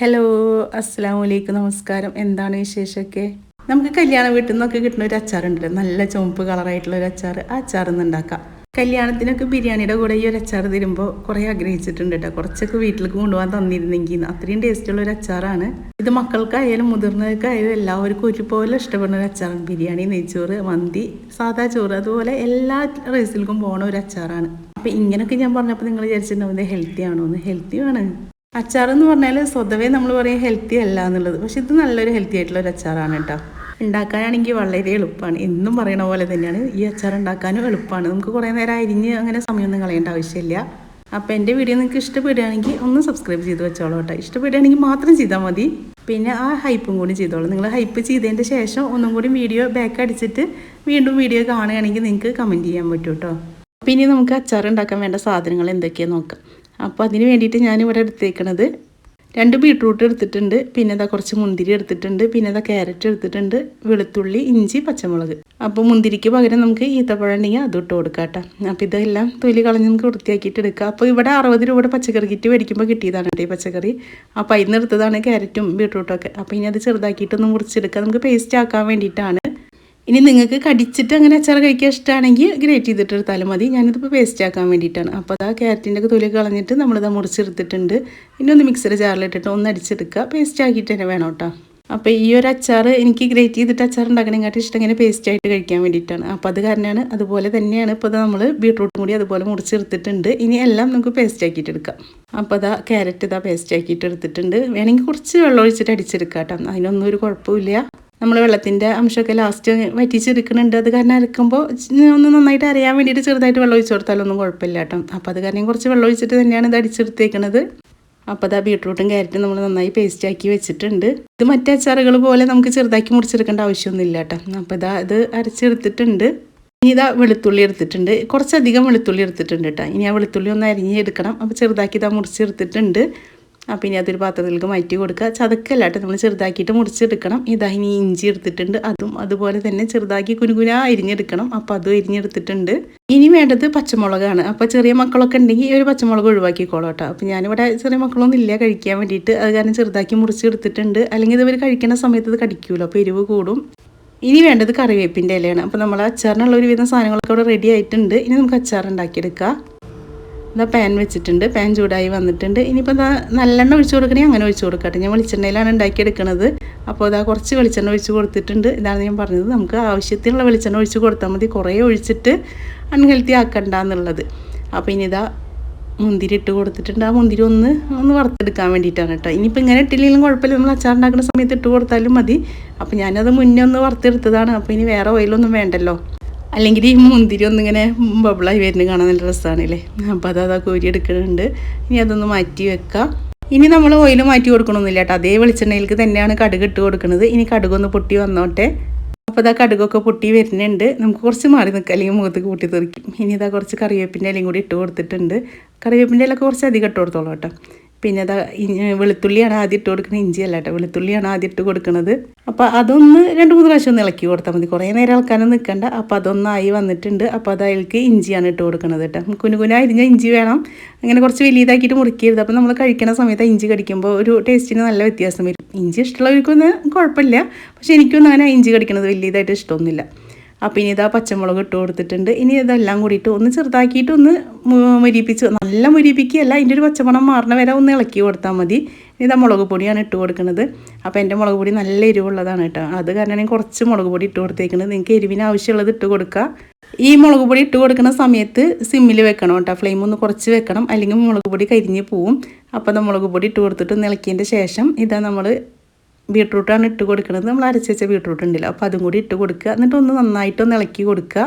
Hello അസ്സാം വലൈക്കും നമസ്കാരം. എന്താണ് വിശേഷമൊക്കെ? നമുക്ക് കല്യാണ വീട്ടിൽ നിന്നൊക്കെ കിട്ടുന്ന ഒരു അച്ചാറുണ്ടല്ലോ നല്ല ചുവപ്പ് കളറായിട്ടുള്ള ഒരു അച്ചാർ. ആ ഒന്ന് ഉണ്ടാക്കാം. കല്യാണത്തിനൊക്കെ ബിരിയാണിയുടെ കൂടെ ഈ ഒരു അച്ചാർ തരുമ്പോൾ കുറേ ആഗ്രഹിച്ചിട്ടുണ്ട് കേട്ടോ. കുറച്ചൊക്കെ വീട്ടിലേക്ക് കൊണ്ടുപോകാൻ തന്നിരുന്നെങ്കിൽ അത്രയും ടേസ്റ്റുള്ള ഒരു അച്ചാറാണ്. ഇത് മക്കൾക്കായാലും മുതിർന്നവർക്കായാലും എല്ലാവർക്കും ഒരുപോലെ ഇഷ്ടപ്പെടുന്ന ഒരു അച്ചാറാണ്. ബിരിയാണി നെയ്ച്ചോറ് മന്തി സാധാ ചോറ് അതുപോലെ എല്ലാ റൈസിൽക്കും പോണ ഒരു അച്ചാറാണ്. അപ്പം ഇങ്ങനെയൊക്കെ ഞാൻ പറഞ്ഞപ്പോൾ നിങ്ങൾ വിചാരിച്ചിട്ടുണ്ടാവും ഇത് ഹെൽത്തി ആണോ ഹെൽത്തി ഹെൽത്തിയാണ് അച്ചാർ എന്ന് പറഞ്ഞാൽ സ്വതവേ നമ്മൾ പറയും ഹെൽത്തി അല്ല എന്നുള്ളത്. പക്ഷെ ഇത് നല്ലൊരു ഹെൽത്തി ആയിട്ടുള്ള ഒരു അച്ചാറാണ് കേട്ടോ. ഉണ്ടാക്കാനാണെങ്കിൽ വളരെ എളുപ്പമാണ് എന്നും പറയണ പോലെ തന്നെയാണ് ഈ അച്ചാർ ഉണ്ടാക്കാനും എളുപ്പമാണ് നമുക്ക് കുറേ നേരം അരിഞ്ഞ് അങ്ങനെ സമയമൊന്നും കളയേണ്ട ആവശ്യമില്ല. അപ്പോൾ എന്റെ വീഡിയോ നിങ്ങൾക്ക് ഇഷ്ടപ്പെടുകയാണെങ്കിൽ ഒന്ന് സബ്സ്ക്രൈബ് ചെയ്ത് വെച്ചോളൂ കേട്ടോ. ഇഷ്ടപ്പെടുകയാണെങ്കിൽ മാത്രം ചെയ്താൽ മതി. പിന്നെ ആ ഹൈപ്പും കൂടി ചെയ്തോളൂ. നിങ്ങൾ ഹൈപ്പ് ചെയ്തതിന്റെ ശേഷം ഒന്നും കൂടി വീഡിയോ ബാക്ക് അടിച്ചിട്ട് വീണ്ടും വീഡിയോ കാണുകയാണെങ്കിൽ നിങ്ങൾക്ക് കമന്റ് ചെയ്യാൻ പറ്റും കേട്ടോ. പിന്നെ നമുക്ക് അച്ചാർ ഉണ്ടാക്കാൻ വേണ്ട സാധനങ്ങൾ എന്തൊക്കെയാണെന്ന് നോക്കാം. അപ്പോൾ അതിന് വേണ്ടിയിട്ട് ഞാനിവിടെ എടുത്തേക്കണത് രണ്ട് ബീട്രൂട്ട് എടുത്തിട്ടുണ്ട് പിന്നെ ഇതാ കുറച്ച് മുന്തിരി എടുത്തിട്ടുണ്ട് പിന്നെ ഇതാ ക്യാരറ്റ് എടുത്തിട്ടുണ്ട് വെളുത്തുള്ളി ഇഞ്ചി പച്ചമുളക്. അപ്പോൾ മുന്തിരിക്ക് പകരം നമുക്ക് ഈത്തപ്പഴം ഉണ്ടെങ്കിൽ അത് ഇട്ട് കൊടുക്കാം കേട്ടോ. അപ്പോൾ ഇതെല്ലാം തൊലി കളഞ്ഞ് നമുക്ക് വൃത്തിയാക്കിയിട്ട് എടുക്കുക അപ്പോൾ ഇവിടെ അറുപത് രൂപയുടെ പച്ചക്കറി കിറ്റ് മേടിക്കുമ്പോൾ കിട്ടിയതാണ് കേട്ടോ ഈ പച്ചക്കറി. അപ്പോൾ അതിൽ നിന്ന് എടുത്തതാണ് ക്യാരറ്റും ബീട്രൂട്ടും ഒക്കെ. അപ്പോൾ ഇനി അത് ചെറുതാക്കിയിട്ടൊന്ന് മുറിച്ചെടുക്കുക നമുക്ക് പേസ്റ്റ് ആക്കാൻ വേണ്ടിയിട്ടാണ്. ഇനി നിങ്ങൾക്ക് കടിച്ചിട്ട് അങ്ങനെ അച്ചാർ കഴിക്കാൻ ഇഷ്ടമാണെങ്കിൽ ഗ്രേറ്റ് ചെയ്തിട്ട് എടുത്താലും മതി. ഞാനിതിപ്പോൾ പേസ്റ്റ് ആക്കാൻ വേണ്ടിയിട്ടാണ്. അപ്പോൾ അതാ ക്യാരറ്റിന്റെ ഒക്കെ തൊലി കളഞ്ഞിട്ട് നമ്മളിത് മുറിച്ചെടുത്തിട്ടുണ്ട്. ഇനി ഒന്ന് മിക്സർ ജാറിലിട്ടിട്ട് ഒന്ന് അടിച്ചെടുക്കുക. പേസ്റ്റ് ആക്കിയിട്ട് തന്നെ വേണം കേട്ടോ. അപ്പോൾ ഈ ഒരു അച്ചാർ എനിക്ക് ഗ്രേറ്റ് ചെയ്തിട്ട് അച്ചാർ ഉണ്ടാക്കണേക്കാട്ടും ഇഷ്ടം ഇങ്ങനെ പേസ്റ്റ് ആയിട്ട് കഴിക്കാൻ വേണ്ടിയിട്ടാണ്. അപ്പോൾ അത് കാരണമാണ് അതുപോലെ തന്നെയാണ് ഇപ്പോൾ നമ്മൾ ബീട്രൂട്ടും കൂടി അതുപോലെ മുറിച്ചെടുത്തിട്ടുണ്ട്. ഇനി എല്ലാം നമുക്ക് പേസ്റ്റ് ആക്കിയിട്ട് എടുക്കാം. അപ്പോൾ അതാ ക്യാരറ്റ് ഇതാ പേസ്റ്റ് ആക്കിയിട്ട് എടുത്തിട്ടുണ്ട്. വേണമെങ്കിൽ കുറച്ച് വെള്ളം ഒഴിച്ചിട്ട് അടിച്ചെടുക്കാം കേട്ടോ. അതിനൊന്നും ഒരു കുഴപ്പമില്ല. നമ്മൾ വെള്ളത്തിന്റെ അംശമൊക്കെ ലാസ്റ്റ് വറ്റിച്ചെടുക്കുന്നുണ്ട്. അത് കാരണം അരക്കുമ്പോൾ ഒന്ന് നന്നായിട്ട് അറിയാൻ വേണ്ടിയിട്ട് ചെറുതായിട്ട് വെള്ളം ഒഴിച്ചു കൊടുത്താലൊന്നും കുഴപ്പമില്ല കേട്ടോ. അപ്പോൾ അത് കാരണം കുറച്ച് വെള്ളം ഒഴിച്ചിട്ട് തന്നെയാണ് ഇത് അടിച്ചെടുത്തേക്കുന്നത് അപ്പോൾ അതാ ബീട്രൂട്ടും ക്യാരറ്റും നമ്മൾ നന്നായി പേസ്റ്റ് ആക്കി വെച്ചിട്ടുണ്ട്. ഇത് മറ്റേ അച്ചാറുകൾ പോലെ നമുക്ക് ചെറുതാക്കി മുറിച്ചെടുക്കേണ്ട ആവശ്യമൊന്നുമില്ല കേട്ടോ. അപ്പോൾ ഇതാ ഇത് അരച്ചെടുത്തിട്ടുണ്ട്. ഇനി ഇതാ വെളുത്തുള്ളി എടുത്തിട്ടുണ്ട്. കുറച്ചധികം വെളുത്തുള്ളി എടുത്തിട്ടുണ്ട് കേട്ടോ. ഇനി ആ വെളുത്തുള്ളി ഒന്ന് അരിഞ്ഞെടുക്കണം. അപ്പോൾ ചെറുതാക്കി ഇതാ മുറിച്ചെടുത്തിട്ടുണ്ട്. അപ്പോൾ ഇനി അതൊരു പാത്രത്തിലേക്ക് മാറ്റി കൊടുക്കുക. ചതക്കല്ല കേട്ടോ നമ്മൾ ചെറുതാക്കിയിട്ട് മുറിച്ചെടുക്കണം. ഇതാ ഇനി ഇഞ്ചി എടുത്തിട്ടുണ്ട്. അതും അതുപോലെ തന്നെ ചെറുതാക്കി കുനുകുന അരിഞ്ഞെടുക്കണം. അപ്പോൾ അതും അരിഞ്ഞെടുത്തിട്ടുണ്ട്. ഇനി വേണ്ടത് പച്ചമുളകാണ്. അപ്പോൾ ചെറിയ മക്കളൊക്കെ ഉണ്ടെങ്കിൽ ഒരു പച്ചമുളക് ഒഴിവാക്കിക്കോളൂ കേട്ടോ അപ്പോൾ ഞാനിവിടെ ചെറിയ മക്കളൊന്നും ഇല്ല കഴിക്കാൻ വേണ്ടിയിട്ട്. അത് കാരണം ചെറുതാക്കി മുറിച്ചെടുത്തിട്ടുണ്ട്. അല്ലെങ്കിൽ ഇവർ കഴിക്കുന്ന സമയത്ത് ഇത് കടിക്കുമല്ലോ അപ്പോൾ എരിവ് കൂടും. ഇനി വേണ്ടത് കറിവേപ്പിന്റെ ഇലയാണ്. അപ്പോൾ നമ്മൾ അച്ചാറിനുള്ള ഒരുവിധം സാധനങ്ങളൊക്കെ ഇവിടെ റെഡി ആയിട്ടുണ്ട്. ഇനി നമുക്ക് അച്ചാർ ഉണ്ടാക്കിയെടുക്കാം. ഇതാ പാൻ വെച്ചിട്ടുണ്ട്. പാൻ ചൂടായി വന്നിട്ടുണ്ട്. ഇനിയിപ്പോൾ ഇതാ നല്ലെണ്ണ ഒഴിച്ച് കൊടുക്കണേ അങ്ങനെ ഒഴിച്ച് കൊടുക്കട്ടെ. ഞാൻ വെളിച്ചെണ്ണയിലാണ് ഉണ്ടാക്കിയെടുക്കുന്നത് അപ്പോൾ ഇതാ കുറച്ച് വെളിച്ചെണ്ണ ഒഴിച്ച് കൊടുത്തിട്ടുണ്ട്. ഇതാണ് ഞാൻ പറഞ്ഞത്. നമുക്ക് ആവശ്യത്തിനുള്ള വെളിച്ചെണ്ണ ഒഴിച്ച് കൊടുത്താൽ മതി. കുറേ ഒഴിച്ചിട്ട് അൺഹെൽത്തി ആക്കണ്ട എന്നുള്ളത്. അപ്പോൾ ഇനി ഇതാ മുന്തിരി ഇട്ട് കൊടുത്തിട്ടുണ്ട്. ആ മുന്തിരി ഒന്ന് ഒന്ന് വറുത്തെടുക്കാൻ വേണ്ടിയിട്ടാണ് കേട്ടോ. ഇനിയിപ്പോൾ ഇങ്ങനെ ഇട്ടില്ലെങ്കിലും കുഴപ്പമില്ല. നമ്മൾ അച്ചാർ ഉണ്ടാക്കുന്ന സമയത്ത് ഇട്ട് കൊടുത്താലും മതി. അപ്പോൾ ഞാനത് മുന്നേ ഒന്ന് വറുത്തെടുത്തതാണ്. അപ്പോൾ ഇനി വേറെ ഓയിലൊന്നും വേണ്ടല്ലോ. അല്ലെങ്കിൽ ഈ മുന്തിരി ഒന്നിങ്ങനെ ബബിളായി വരുന്നത് കാണാൻ നല്ല രസമാണല്ലേ അപ്പോൾ അത് അതാ കോരി എടുക്കുന്നുണ്ട് ഇനി അതൊന്ന് മാറ്റി വെക്കാം. ഇനി നമ്മൾ ഓയിൽ മാറ്റി കൊടുക്കണമെന്നില്ല കേട്ടോ. അതേ വെളിച്ചെണ്ണയിലേക്ക് തന്നെയാണ് കടുക് ഇട്ട് കൊടുക്കുന്നത് ഇനി കടുകൊന്ന് പൊട്ടി വന്നോട്ടെ. അപ്പോൾ ഇതാ കടുകൊക്കെ പൊട്ടി വരുന്നുണ്ട്. നമുക്ക് കുറച്ച് മാറി നിൽക്കുക അല്ലെങ്കിൽ മുഖത്തേക്ക് പൊട്ടി തെറിക്കും. ഇനി ഇതാ കുറച്ച് കറിവേപ്പിന്റെ ഇലയും കൂടി ഇട്ട് കൊടുത്തിട്ടുണ്ട്. കറിവേപ്പിന്റെ ഇലയൊക്കെ കുറച്ച് അധികം ഇട്ട് കൊടുത്തോളൂ കേട്ടോ. പിന്നെ അതാ വെളുത്തുള്ളിയാണ് ആദ്യം ഇട്ട് കൊടുക്കുന്നത് ഇഞ്ചിയല്ല കേട്ടോ വെളുത്തുള്ളിയാണ് ആദ്യം ഇട്ട് കൊടുക്കുന്നത് അപ്പോൾ അതൊന്ന് രണ്ട് മൂന്ന് പ്രാവശ്യം ഒന്ന് ഇളക്കി കൊടുത്താൽ മതി. കുറേ നേരം ഇളക്കാനും നിൽക്കണ്ട അപ്പോൾ അതൊന്നായി വന്നിട്ടുണ്ട്. അപ്പോൾ അത് അതിലേക്ക് ഇഞ്ചിയാണ് ഇട്ട് കൊടുക്കുന്നത് കേട്ടോ. കുനുകുന അരിഞ്ഞ ഇഞ്ചി വേണം. അങ്ങനെ കുറച്ച് വലിയതാക്കിയിട്ട് മുറിക്കരുത് അപ്പോൾ നമ്മൾ കഴിക്കുന്ന സമയത്ത് ഇഞ്ചി കടിക്കുമ്പോൾ ഒരു ടേസ്റ്റിന് നല്ല വ്യത്യാസം വരും. ഇഞ്ചി ഇഷ്ടമുള്ളവർക്കൊന്നും കുഴപ്പമില്ല. പക്ഷേ എനിക്കൊന്നും അങ്ങനെ ഇഞ്ചി കടിക്കുന്നത് വലിയതായിട്ട് ഇഷ്ടമൊന്നുമില്ല. അപ്പോൾ ഇനി ഇതാ പച്ചമുളക് ഇട്ട് കൊടുത്തിട്ടുണ്ട്. ഇനി ഇതെല്ലാം കൂടിയിട്ട് ഒന്ന് ചെറുതാക്കിയിട്ട് ഒന്ന് മുരിപ്പിച്ച് നല്ല മുരിപ്പിക്കുകയല്ല അതിന്റെ ഒരു പച്ചമണം മാറണ വരെ ഒന്ന് ഇളക്കി കൊടുത്താൽ മതി. ഇതാ മുളക് പൊടിയാണ് ഇട്ട് കൊടുക്കുന്നത് അപ്പോൾ എന്റെ മുളക് പൊടി നല്ല എരിവുള്ളതാണ് കേട്ടോ. അത് കാരണം ഞാൻ കുറച്ച് മുളക് പൊടി ഇട്ട് കൊടുത്തേക്കുന്നത് നിങ്ങൾക്ക് എരിവിന് ആവശ്യമുള്ളത് ഇട്ട് കൊടുക്കുക. ഈ മുളക് പൊടി ഇട്ട് കൊടുക്കുന്ന സമയത്ത് സിമ്മിൽ വെക്കണം കേട്ടോ. ഫ്ലെയിം ഒന്ന് കുറച്ച് വെക്കണം. അല്ലെങ്കിൽ മുളക് പൊടി കരിഞ്ഞ് പോവും. അപ്പോൾ മുളക് പൊടി ഇട്ട് കൊടുത്തിട്ട് ഇളക്കിയതിന്റെ ശേഷം ഇതാ നമ്മൾ ബീട്രൂട്ടാണ് ഇട്ട് കൊടുക്കുന്നത് നമ്മൾ അരച്ച് വെച്ച ബീട്രൂട്ട് ഉണ്ടല്ലോ. അപ്പോൾ അതും കൂടി ഇട്ട് കൊടുക്കുക. എന്നിട്ട് ഒന്ന് നന്നായിട്ടൊന്ന് ഇളക്കി കൊടുക്കുക.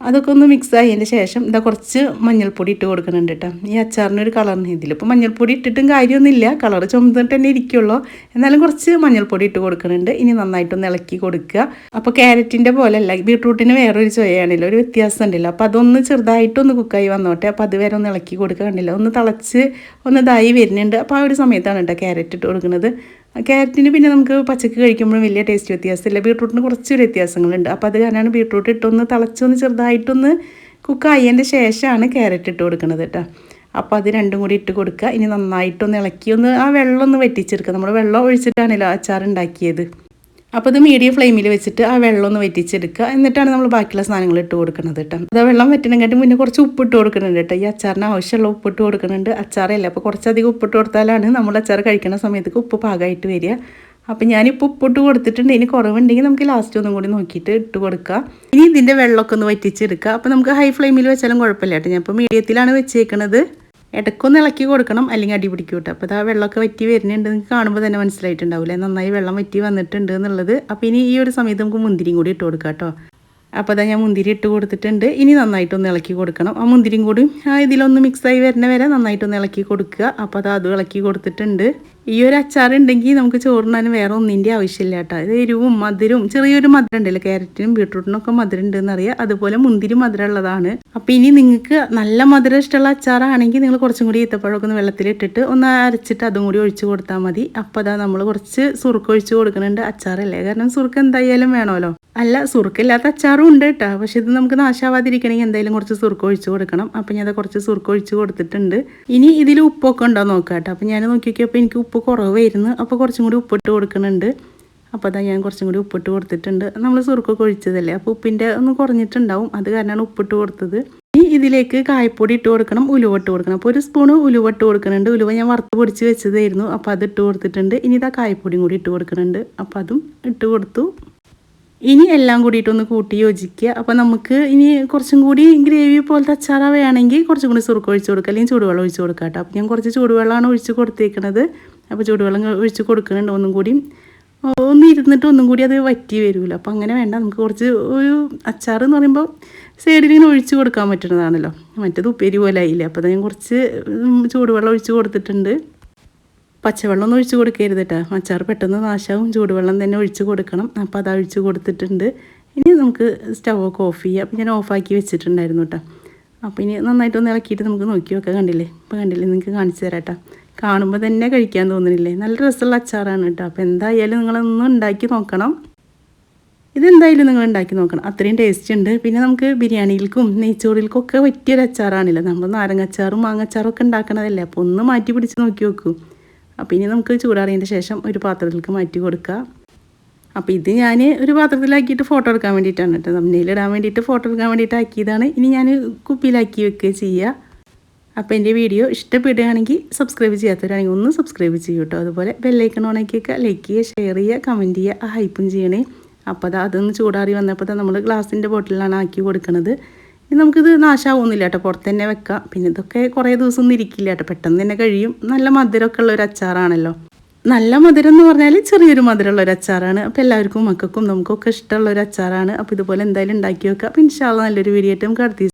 അതൊക്കെ ഒന്ന് മിക്സ് ആയതിന്റെ ശേഷം ഇതാ കുറച്ച് മഞ്ഞൾപ്പൊടി ഇട്ട് കൊടുക്കുന്നുണ്ട് കേട്ടോ. ഈ അച്ചാറിനൊരു കളറിന് ഇതിലിപ്പോൾ മഞ്ഞൾപ്പൊടി ഇട്ടിട്ടും കാര്യമൊന്നുമില്ല. കളർ ചുമന്നിട്ട് തന്നെ ഇരിക്കുള്ളൂ. എന്നാലും കുറച്ച് മഞ്ഞൾപ്പൊടി ഇട്ട് കൊടുക്കുന്നുണ്ട്. ഇനി നന്നായിട്ടൊന്ന് ഇളക്കി കൊടുക്കുക. അപ്പോൾ ക്യാരറ്റിന്റെ പോലെയല്ല. ബീട്രൂട്ടിന് വേറൊരു ചുവയാണല്ലോ ഒരു വ്യത്യാസം ഉണ്ടല്ലോ. അപ്പോൾ അതൊന്ന് ചെറുതായിട്ടൊന്ന് കുക്കായി വന്നോട്ടെ. അപ്പോൾ അത് വരെ ഒന്ന് ഇളക്കി കൊടുക്കുക കണ്ടില്ല? ഒന്ന് തിളച്ച് ഒന്ന് ഇതായി വരുന്നുണ്ട്. അപ്പോൾ ആ ഒരു സമയത്താണ് കേട്ടോ ക്യാരറ്റ് ഇട്ട് കൊടുക്കുന്നത്. ക്യാരറ്റിന് പിന്നെ നമുക്ക് പച്ചക്ക് കഴിക്കുമ്പോഴും വലിയ ടേസ്റ്റ് വ്യത്യാസമില്ല. ബീട്രൂട്ടിന് കുറച്ചൊരു വ്യത്യാസങ്ങളുണ്ട്. അപ്പോൾ അത് കാരണമാണ് ബീട്രൂട്ട് ഇട്ടൊന്ന് തിളച്ചൊന്ന് ചെറുതായിട്ടൊന്ന് കുക്കായതിന്റെ ശേഷമാണ് ക്യാരറ്റ് ഇട്ട് കൊടുക്കുന്നത് കേട്ടോ അപ്പോൾ അത് രണ്ടും കൂടി ഇട്ട് കൊടുക്കുക ഇനി നന്നായിട്ടൊന്ന് ഇളക്കി ഒന്ന് ആ വെള്ളം ഒന്ന് വറ്റിച്ചെടുക്കുക നമ്മൾ വെള്ളം ഒഴിച്ചിട്ടാണല്ലോ അച്ചാർ ഉണ്ടാക്കിയത് അപ്പോൾ ഇത് മീഡിയം ഫ്ലെയിമിൽ വെച്ചിട്ട് ആ വെള്ളം ഒന്ന് വറ്റിച്ചെടുക്കുക. എന്നിട്ടാണ് നമ്മൾ ബാക്കിയുള്ള സാധനങ്ങൾ ഇട്ട് കൊടുക്കുന്നത് കേട്ടോ. അത് വെള്ളം വറ്റണമെങ്കിൽ മുന്നേ കുറച്ച് ഉപ്പിട്ട് കൊടുക്കുന്നുണ്ട് കേട്ടോ. ഈ അച്ചാറിന് ആവശ്യമുള്ള ഉപ്പിട്ട് കൊടുക്കുന്നുണ്ട്. അച്ചാറല്ല അപ്പോൾ കുറച്ചധികം ഉപ്പിട്ട് കൊടുത്താലാണ് നമ്മൾ അച്ചാർ കഴിക്കുന്ന സമയത്തേക്ക് ഉപ്പ് പാകമായിട്ട് വരിക. അപ്പം ഞാനിപ്പോൾ ഉപ്പിട്ട് കൊടുത്തിട്ടുണ്ട്. ഇനി കുറവുണ്ടെങ്കിൽ നമുക്ക് ലാസ്റ്റ് ഒന്നും കൂടി നോക്കിയിട്ട് ഇട്ട് കൊടുക്കുക ഇനി ഇതിന്റെ വെള്ളമൊക്കെ ഒന്ന് വറ്റിച്ചെടുക്കുക. അപ്പോൾ നമുക്ക് ഹൈ ഫ്ലെയിമിൽ വെച്ചാലും കുഴപ്പമില്ല കേട്ടോ. ഞാൻ ഇപ്പോൾ മീഡിയത്തിലാണ് വെച്ചേക്കണത്. ഇടയ്ക്കൊന്ന് ഇളക്കി കൊടുക്കണം അല്ലെങ്കിൽ അടി പിടിക്കും കേട്ടോ. അപ്പോൾ ആ വെള്ളമൊക്കെ വറ്റി വരുന്നുണ്ട്. നിങ്ങൾക്ക് കാണുമ്പോൾ തന്നെ മനസ്സിലായിട്ടുണ്ടാവില്ലേ? നന്നായി വെള്ളം വറ്റി വന്നിട്ടുണ്ട് എന്നുള്ളത്. അപ്പോൾ ഇനി ഈ ഒരു സമയത്ത് നമുക്ക് മുന്തിരിയും കൂടി ഇട്ട് കൊടുക്കാം കേട്ടോ. അപ്പോൾ അതാ ഞാൻ മുന്തിരി ഇട്ട് കൊടുത്തിട്ടുണ്ട്. ഇനി നന്നായിട്ടൊന്ന് ഇളക്കി കൊടുക്കണം. ആ മുന്തിരിയും കൂടി ഇതിലൊന്ന് മിക്സായി വരുന്ന വരെ നന്നായിട്ടൊന്ന് ഇളക്കി കൊടുക്കുക. അപ്പോൾ അത് അതും ഇളക്കി കൊടുത്തിട്ടുണ്ട്. ഈ ഒരു അച്ചാർ ഉണ്ടെങ്കിൽ നമുക്ക് ചോറിനാനും വേറെ ഒന്നിന്റെ ആവശ്യമില്ല കേട്ടോ. ഇത് എരിവും മധുരവും ചെറിയൊരു മധുരം ഉണ്ടല്ലോ ക്യാരറ്റിനും ബീട്രൂട്ടിനും ഒക്കെ മധുരം ഉണ്ടെന്ന് അറിയാം അതുപോലെ മുന്തിരി മധുരം ഉള്ളതാണ് അപ്പോൾ ഇനി നിങ്ങൾക്ക് നല്ല മധുരം ഇഷ്ടമുള്ള അച്ചാറാണെങ്കിൽ നിങ്ങൾ കുറച്ചും കൂടി ഈത്തപ്പഴമൊക്കെ ഒന്ന് വെള്ളത്തിലിട്ടിട്ട് ഒന്ന് അരച്ചിട്ട് അതും കൂടി ഒഴിച്ച് കൊടുത്താൽ മതി. അപ്പോൾ അതാ നമ്മൾ കുറച്ച് സുറുക്ക് ഒഴിച്ച് കൊടുക്കുന്നുണ്ട് അച്ചാറല്ലേ? കാരണം സുറുക്ക് എന്തായാലും വേണമല്ലോ. അല്ല സുറുക്കില്ലാത്ത അച്ചാറും ഉണ്ട് കേട്ടോ. പക്ഷെ ഇത് നമുക്ക് നാശാവാതിരിക്കണമെങ്കിൽ എന്തായാലും കുറച്ച് സുറുക്ക് ഒഴിച്ച് കൊടുക്കണം. അപ്പം ഞാൻ കുറച്ച് സുറുക്ക് ഒഴിച്ച് കൊടുത്തിട്ടുണ്ട്. ഇനി ഇതിൽ ഉപ്പൊക്കെ ഉണ്ടോ നോക്കാം കേട്ടോ. അപ്പം ഞാൻ നോക്കി നോക്കിയപ്പോൾ എനിക്ക് ഉപ്പ് കുറവായിരുന്നു. അപ്പോൾ കുറച്ചും കൂടി ഉപ്പിട്ട് കൊടുക്കുന്നുണ്ട്. അപ്പോൾ അതാ ഞാൻ കുറച്ചും കൂടി ഉപ്പിട്ട് കൊടുത്തിട്ടുണ്ട്. നമ്മൾ സുറുക്കൊക്കെ ഒഴിച്ചതല്ലേ? അപ്പോൾ ഉപ്പിന്റെ ഒന്ന് കുറഞ്ഞിട്ടുണ്ടാവും. അത് കാരണമാണ് ഉപ്പിട്ട് കൊടുത്തത്. ഇനി ഇതിലേക്ക് കായപ്പൊടി ഇട്ട് കൊടുക്കണം. ഉലുവ ഇട്ട് കൊടുക്കണം. അപ്പോൾ ഒരു സ്പൂണ് ഉലുവ ഇട്ട് കൊടുക്കുന്നുണ്ട്. ഉലുവ ഞാൻ വറുത്ത് പൊടിച്ച് വെച്ചതായിരുന്നു. അപ്പോൾ അത് ഇട്ട് കൊടുത്തിട്ടുണ്ട്. ഇനി ഇതാ കായപ്പൊടിയും കൂടി ഇട്ട് കൊടുക്കുന്നുണ്ട്. അപ്പോൾ അതും ഇട്ട് കൊടുത്തു. ഇനി എല്ലാം കൂടിയിട്ടൊന്ന് കൂട്ടി യോജിക്കുക. അപ്പോൾ നമുക്ക് ഇനി കുറച്ചും കൂടി ഗ്രേവി പോലത്തെ അച്ചാറ വേണമെങ്കിൽ കുറച്ചും കൂടി സുറുക്ക് ഒഴിച്ച് കൊടുക്കുക. അല്ലെങ്കിൽ ചൂടുവെള്ളം ഒഴിച്ച് കൊടുക്കാം കേട്ടോ. അപ്പോൾ ഞാൻ കുറച്ച് ചൂടുവെള്ളമാണ് ഒഴിച്ച് കൊടുത്തേക്കണത്. അപ്പോൾ ചൂടുവെള്ളം ഒഴിച്ച് കൊടുക്കുന്നുണ്ട്. ഒന്നും കൂടി ഒന്ന് ഇരുന്നിട്ട് ഒന്നും കൂടി അത് വറ്റി വരുമല്ലോ അപ്പോൾ അങ്ങനെ വേണ്ട. നമുക്ക് കുറച്ച് ഒരു അച്ചാർ എന്ന് പറയുമ്പോൾ സൈഡിൽ ഇങ്ങനെ ഒഴിച്ച് കൊടുക്കാൻ പറ്റുന്നതാണല്ലോ. മറ്റേത് ഉപ്പേരി പോലെ ആയില്ലേ? അപ്പോൾ ഞാൻ കുറച്ച് ചൂടുവെള്ളം ഒഴിച്ച് കൊടുത്തിട്ടുണ്ട്. പച്ചവെള്ളം ഒന്നും ഒഴിച്ച് കൊടുക്കരുത് കേട്ടോ. അച്ചാർ പെട്ടെന്ന് നാശാവും. ചൂടുവെള്ളം തന്നെ ഒഴിച്ച് കൊടുക്കണം. അപ്പോൾ അത് ഒഴിച്ച് കൊടുത്തിട്ടുണ്ട്. ഇനി നമുക്ക് സ്റ്റവ് ഒക്കെ ഓഫ് ചെയ്യാം. അപ്പോൾ ഞാൻ ഓഫാക്കി വെച്ചിട്ടുണ്ടായിരുന്നു കേട്ടോ. അപ്പോൾ ഇനി നന്നായിട്ടൊന്ന് ഇളക്കിയിട്ട് നമുക്ക് നോക്കി നോക്കാം കണ്ടില്ലേ? അപ്പോൾ കണ്ടില്ലേ? നിങ്ങൾക്ക് കാണിച്ചു തരാം കേട്ടോ. കാണുമ്പോൾ തന്നെ കഴിക്കാൻ തോന്നുന്നില്ലേ? നല്ല രസമുള്ള അച്ചാറാണ് കേട്ടോ. അപ്പോൾ എന്തായാലും നിങ്ങളൊന്ന് ഉണ്ടാക്കി നോക്കണം. ഇതെന്തായാലും നിങ്ങൾ ഉണ്ടാക്കി നോക്കണം. അത്രയും ടേസ്റ്റ് ഉണ്ട്. പിന്നെ നമുക്ക് ബിരിയാണിയിൽക്കും നെയ്ച്ചോറിൽക്കും ഒക്കെ പറ്റിയൊരു അച്ചാറാണല്ലോ. നമ്മൾ നാരങ്ങച്ചാറും മാങ്ങച്ചാറും ഒക്കെ ഉണ്ടാക്കണതല്ലേ? അപ്പോൾ ഒന്ന് മാറ്റി പിടിച്ച് നോക്കി നോക്കൂ. അപ്പോൾ ഇനി നമുക്ക് ചൂടാറിയതിന്റെ ശേഷം ഒരു പാത്രത്തിലേക്ക് മാറ്റി കൊടുക്കുക അപ്പോൾ ഇത് ഞാൻ ഒരു പാത്രത്തിലാക്കിയിട്ട് ഫോട്ടോ എടുക്കാൻ വേണ്ടിയിട്ടാണ് കേട്ടോ. തമ്മിലിടാൻ വേണ്ടിയിട്ട് ഫോട്ടോ എടുക്കാൻ വേണ്ടിയിട്ട് ആക്കിയതാണ് ഇനി ഞാൻ കുപ്പിയിലാക്കി വെക്കുക ചെയ്യുക അപ്പോൾ എന്റെ വീഡിയോ ഇഷ്ടപ്പെടുകയാണെങ്കിൽ സബ്സ്ക്രൈബ് ചെയ്യാത്തവരാണെങ്കിൽ ഒന്ന് സബ്സ്ക്രൈബ് ചെയ്യൂ കേട്ടോ അതുപോലെ ബെല്ലൈക്കൺ ഓണാക്കിയൊക്കെ ലൈക്ക് ചെയ്യുക ഷെയർ ചെയ്യുക കമന്റ് ചെയ്യുക ആ ഹൈപ്പും ചെയ്യണേ. അപ്പോൾ അത് അതൊന്ന് ചൂടാറി വന്നപ്പോൾ നമ്മൾ ഗ്ലാസിന്റെ ബോട്ടിലാണ് ആക്കി കൊടുക്കുന്നത് നമുക്കിത് നാശമാവുന്നില്ല കേട്ടോ. പുറത്ത് തന്നെ വെക്കാം. പിന്നെ ഇതൊക്കെ കുറേ ദിവസം ഒന്നും ഇരിക്കില്ല കേട്ടോ. പെട്ടെന്ന് തന്നെ കഴിയും. നല്ല മധുരമൊക്കെ ഉള്ള ഒരു അച്ചാറാണല്ലോ. നല്ല മധുരം എന്ന് പറഞ്ഞാൽ ചെറിയൊരു മധുരമുള്ള ഒരു അച്ചാറാണ്. അപ്പോൾ എല്ലാവർക്കും മക്കൾക്കും നമുക്കൊക്കെ ഇഷ്ടമുള്ള ഒരു അച്ചാറാണ്. അപ്പോൾ ഇതുപോലെ എന്തായാലും ഉണ്ടാക്കി വെക്കാം. അപ്പോൾ ഇൻഷാല്ല നല്ലൊരു വീഡിയോ ആയിട്ട് നമുക്ക് അടുത്ത